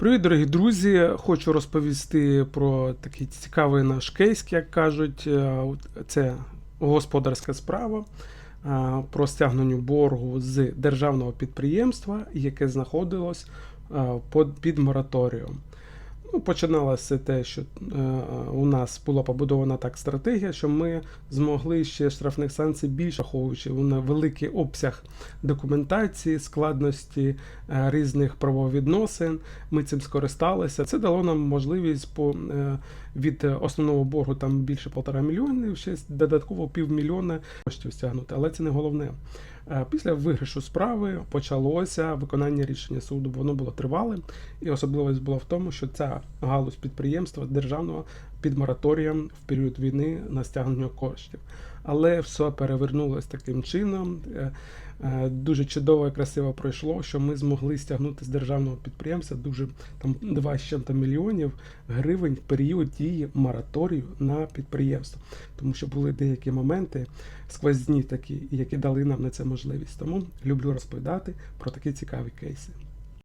Привіт, дорогі друзі! Хочу розповісти про такий цікавий наш кейс, як кажуть. Е, Це господарська справа е, про стягнення боргу з державного підприємства, яке знаходилось е, під мораторієм. Ну, починалося те, що е, у нас була побудована так стратегія, що ми змогли ще штрафних санкцій більше, враховуючи на великий обсяг документації, складності е, різних правовідносин. Ми цим скористалися. Це дало нам можливість по е, від основного боргу там більше полтора мільйонів, ще додатково півмільйона коштів стягнути. Але це не головне. Е, Після виграшу справи почалося виконання рішення суду. Воно було тривалим, і особливість була в тому, що ця галузь підприємства державного під мораторієм в період війни на стягнення коштів. Але все перевернулося таким чином. е, е, Дуже чудово і красиво пройшло, що ми змогли стягнути з державного підприємства дуже там 2 з чим-то мільйонів гривень в період дії мораторію на підприємство. Тому що були деякі моменти сквозні такі, які дали нам на це можливість. Тому люблю розповідати про такі цікаві кейси.